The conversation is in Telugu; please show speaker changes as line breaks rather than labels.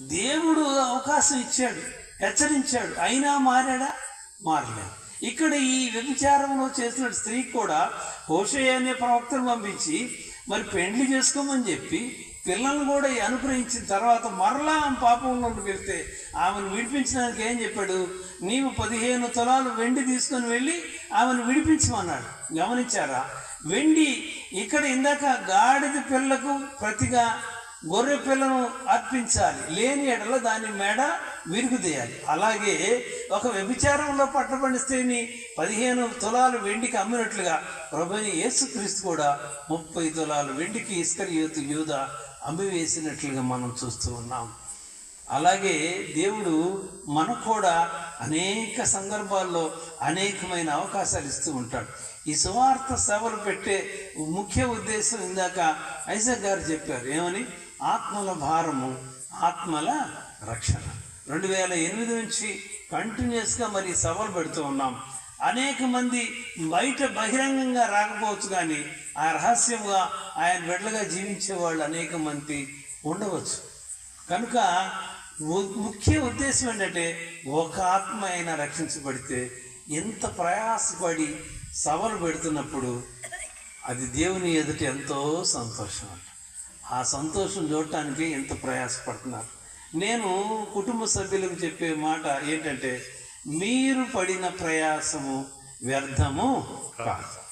దేవుడు అవకాశం ఇచ్చాడు హెచ్చరించాడు. అయినా మారాడా? మారలేదు. ఇక్కడ ఈ వ్యభిచారంలో చేసిన స్త్రీ కూడా హోషయ్య అనే ప్రవక్తను పంపించి మరి పెండ్లి చేసుకోమని చెప్పి పిల్లల్ని కూడా అనుగ్రహించిన తర్వాత మరలా ఆమె పాపంలోకి వెళ్తే ఆమెను విడిపించడానికి ఏం చెప్పాడు? నీవు పదిహేను తులాలు వెండి తీసుకొని వెళ్ళి ఆమెను విడిపించమన్నాడు. గమనించారా? వెండి ఇక్కడ ఇందాక గాడిద పిల్లకు ప్రతిగా గొర్రె పిల్లను అర్పించాలి. లేని ఎడల దాని మెడ విరుగుదేయాలి. అలాగే ఒక వ్యభిచారంలో పట్టబడిన స్త్రీని పదిహేను తులాలు వెండికి అమ్మినట్లుగా ప్రభుని యేసుక్రీస్తు కూడా ముప్పై తులాలు వెండికి ఇస్కరియోతు యూద అమ్మివేసినట్లుగా మనం చూస్తూ ఉన్నాం. అలాగే దేవుడు మనకు కూడా అనేక సందర్భాల్లో అనేకమైన అవకాశాలు ఇస్తూ ఉంటాడు. ఈ సువార్త సేవలు పెట్టే ముఖ్య ఉద్దేశం ఇందాక ఐజక్ గారు చెప్పారు. ఏమని? ఆత్మల భారము ఆత్మల రక్షణ. రెండు వేల ఎనిమిది నుంచి కంటిన్యూస్గా మరి సవాలు పెడుతూ ఉన్నాం. అనేక మంది బయట బహిరంగంగా రాకపోవచ్చు కానీ ఆ రహస్యంగా ఆయన బిడ్డలుగా జీవించే వాళ్ళు అనేక మంది ఉండవచ్చు. కనుక ము- ముఖ్య ఉద్దేశం ఏంటంటే ఒక ఆత్మ అయినా రక్షించబడితే ఎంత ప్రయాసపడి సవాలు పెడుతున్నప్పుడు అది దేవుని ఎదుట ఎంతో సంతోషం అంట ఆ సంతోషం చూడటానికి ఎంత ప్రయాసపడుతున్నారు. నేను కుటుంబ సభ్యులకు చెప్పే మాట ఏంటంటే మీరు పడిన ప్రయాసము వ్యర్థము కాదు.